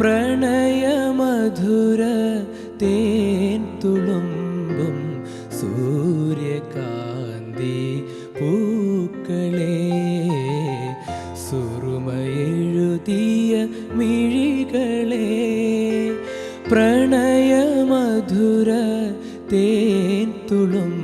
പ്രണയമധുര തേൻ തുളുമ്പും സൂര്യകാന്തി പൂക്കളെ സുറുമയെഴുതിയ മിഴികളെ പ്രണയമധുര തേൻ തുളുമ്പും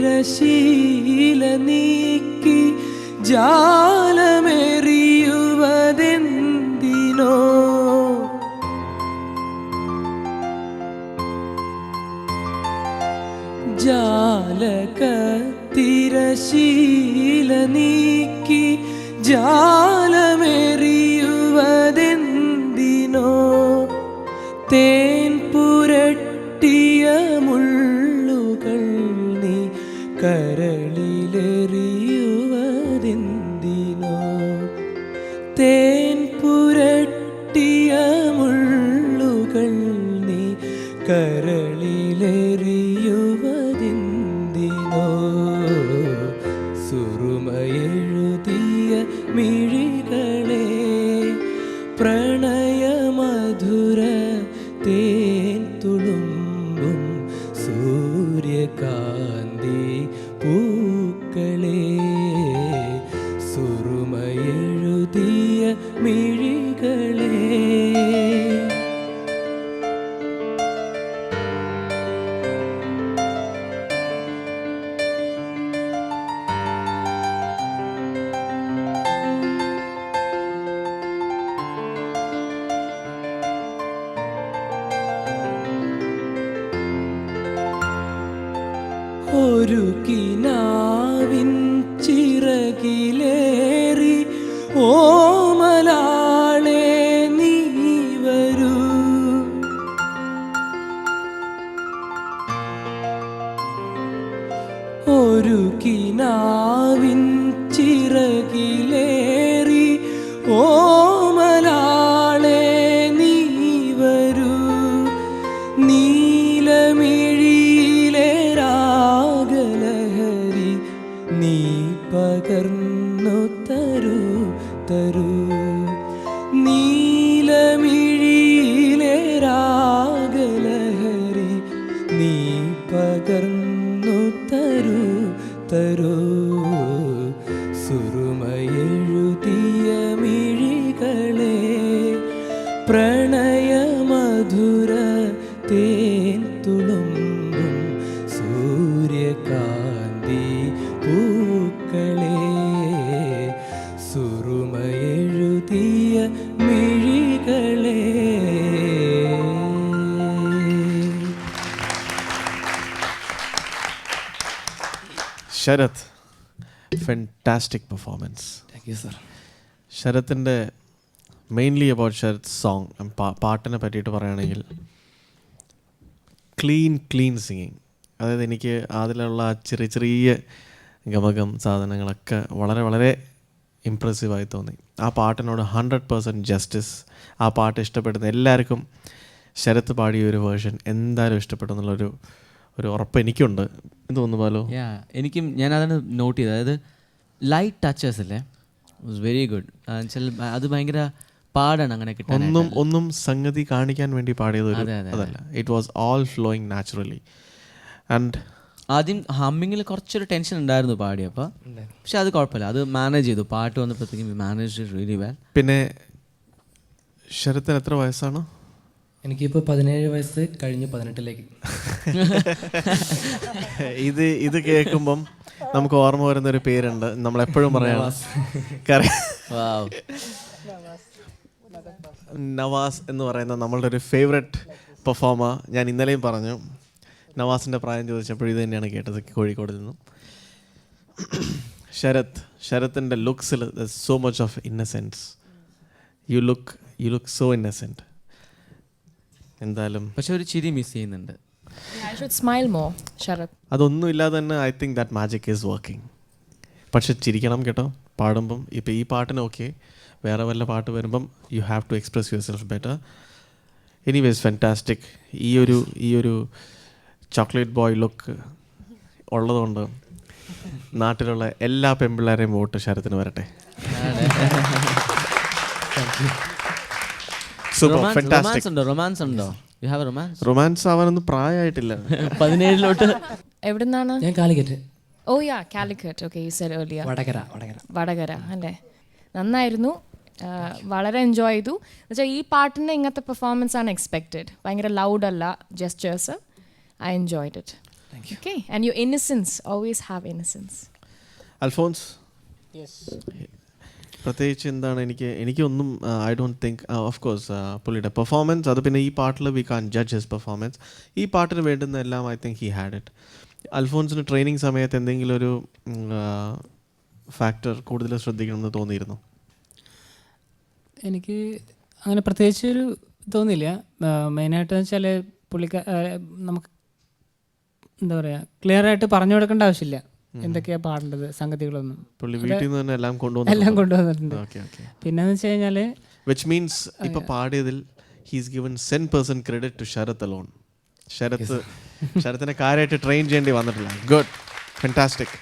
തിരശീല നീക്കി ജാലമെറിയുവതെന്തിനോ? ജാലക തിരശീല നീക്കി ജാലമെറിയുവതെന്തിനോ? തേൻ കരളിലെറിയുവതെന്തിനോ? തേൻ പുരട്ടിയ മുള്ളുകൾ നീ കരളിലെറിയുവതെന്തിനോ? സുറുമയെഴുതിയ മിഴികളെ പ്രണയമധുര തേൻ ഒരു കിനാവിൻ ചിറകിലേറി ഓമലാളെ പകർന്നു തരൂ തരൂ. നീലമിഴിയിലെ Sharath fantastic performance thank you sir ശരത്തിന്റെ mainly about Sharath song പാട്ടിനെ പറ്റിയിട്ട് പറയുകയാണെങ്കിൽ ക്ലീൻ ക്ലീൻ സിംഗിങ് അതായത് എനിക്ക് അതിലുള്ള ചെറിയ ചെറിയ ഗമകം സാധനങ്ങളൊക്കെ വളരെ വളരെ ഇമ്പ്രസീവായി തോന്നി. ആ പാട്ടിനോട് ഹൺഡ്രഡ് പേഴ്സന്റ് ജസ്റ്റിസ് ആ പാട്ട് ഇഷ്ടപ്പെടുന്ന എല്ലാവർക്കും ശരത്ത് പാടിയ ഒരു വേർഷൻ എന്തായാലും ഇഷ്ടപ്പെടും എന്നുള്ളൊരു ഒരു ഉറപ്പ് എനിക്കുണ്ട്. എന്ന് തോന്നുന്നു ബാലോ? യാ എനിക്കും ഞാൻ അതാണ് നോട്ട് ചെയ്തത്. അതായത് ലൈറ്റ് ടച്ചേഴ്സ് അല്ലേ വാസ് വെരി ഗുഡ് വെച്ചാൽ അത് ഭയങ്കര പാടാണ് അങ്ങനെ ഒന്നും ഒന്നും സംഗതി കാണിക്കാൻ വേണ്ടി പാടിയത് അതല്ല. It was all flowing naturally and ആദ്യം ഹമ്മിങ്ങിൽ കുറച്ചൊരു ടെൻഷൻ ഉണ്ടായിരുന്നു പാടിയപ്പോൾ പക്ഷെ അത് കുഴപ്പമില്ല. അത് മാനേജ് ചെയ്തു. പാട്ട് വന്നപ്പോഴത്തേക്കും മാനേജ് റിയലി വെൽ പിന്നെ ശരത്തിന് എത്ര വയസ്സാണ്? എനിക്കിപ്പോൾ പതിനേഴ് വയസ്സ് കഴിഞ്ഞ് പതിനെട്ടിലേക്ക്. ഇത് ഇത് കേൾക്കുമ്പം നമുക്ക് ഓർമ്മ വരുന്ന ഒരു പേരുണ്ട്. നമ്മൾ എപ്പോഴും പറയണം. നവാസ്. എന്ന് പറയുന്ന നമ്മളുടെ ഒരു ഫേവററ്റ് പെർഫോമർ ഞാൻ ഇന്നലെയും പറഞ്ഞു. നവാസിന്റെ പ്രായം ചോദിച്ചപ്പോൾ ഇത് തന്നെയാണ് കേട്ടത് കോഴിക്കോട് നിന്നും. ശരത് ശരത്തിന്റെ ലുക്സിൽ so much of innocence you look you look so innocent എന്തായാലും പക്ഷെ ഒരു ചിരി മിസ് ചെയ്യുന്നുണ്ട്. I should smile more, Sharad. അതൊന്നും ഇല്ലാതെ തന്നെ I think that magic is working പക്ഷെ ചിരിക്കണം കേട്ടോ. പാടുമ്പം ഇപ്പം ഈ പാട്ടിന് ഓക്കെ വേറെ വല്ല പാട്ട് വരുമ്പം you have to express yourself better anyways fantastic ഈ ഒരു ഈ ഒരു ചോക്ലേറ്റ് ബോയ് ലുക്ക് ഉള്ളതുകൊണ്ട് നാട്ടിലുള്ള എല്ലാ പെൺപിള്ളേരെയും വോട്ട് ശരത്തിന് വരട്ടെ. സൂപ്പർ റൊമാൻസ് ഫെന്റാസ്റ്റിക് ഉണ്ടോ? റൊമാൻസ് ഉണ്ടോ? യു ഹാവ് റൊമാൻസ് റൊമാൻസ് ആവാനൊന്നും പ്രായമായിട്ടില്ല. പതിനേഴിലോട്ട്. എവിടുന്നാണ്? ഞാൻ Calicut. Oh yeah Calicut. Okay you said earlier Vadakara Vadakara. Vadakara അല്ലേ? നന്നായിരുന്നു. വളരെ എൻജോയ് ചെയ്തു. എന്നുവെച്ചാൽ ഈ പാട്ടിന്റെ ഇങ്ങനത്തെ പെർഫോമൻസ് ആണ് എക്സ്പെക്റ്റഡ് ഭയങ്കര ലൗഡ് അല്ല gestures I enjoyed it okay and you innocence always have innocence Alphons പ്രത്യേകിച്ച് എന്താണ് എനിക്ക് എനിക്കൊന്നും I don't think of course പുള്ളിയുടെ പെർഫോമൻസ് അത് പിന്നെ ഈ പാട്ടിൽ we can judge his performance ഈ പാട്ടിന് വേണ്ടുന്ന എല്ലാം I think he had it അൽഫോൺസിന് training സമയത്ത് എന്തെങ്കിലും ഒരു ഫാക്ടർ കൂടുതൽ ശ്രദ്ധിക്കണമെന്ന് തോന്നിയിരുന്നു? എനിക്ക് അങ്ങനെ പ്രത്യേകിച്ച് ഒരു തോന്നിയില്ല. മെയിനായിട്ട് വെച്ചാൽ പുള്ളിക്കാ നമുക്ക് എന്താ പറയുക ക്ലിയർ ആയിട്ട് പറഞ്ഞു കൊടുക്കേണ്ട ആവശ്യമില്ല. എന്തൊക്കെയാണ് പാടേണ്ടത്? സംഗതികളൊന്നും. പുള്ളി വീട്ടിൽ നിന്ന് തന്നെ എല്ലാം എല്ലാം കൊണ്ടുവന്നു കൊണ്ടുവന്നിട്ടുണ്ട് പിന്നെ വെച്ച് കഴിഞ്ഞാൽ വിച്ച് മീൻസ് ഇപ്പൊ പാടിയതിൽ he's given cent percent credit to Sharath alone Sharath ശരത്തിനെ കാര്യമായിട്ട് ട്രെയിൻ ചെയ്യേണ്ടി വന്നിട്ടില്ല. Good fantastic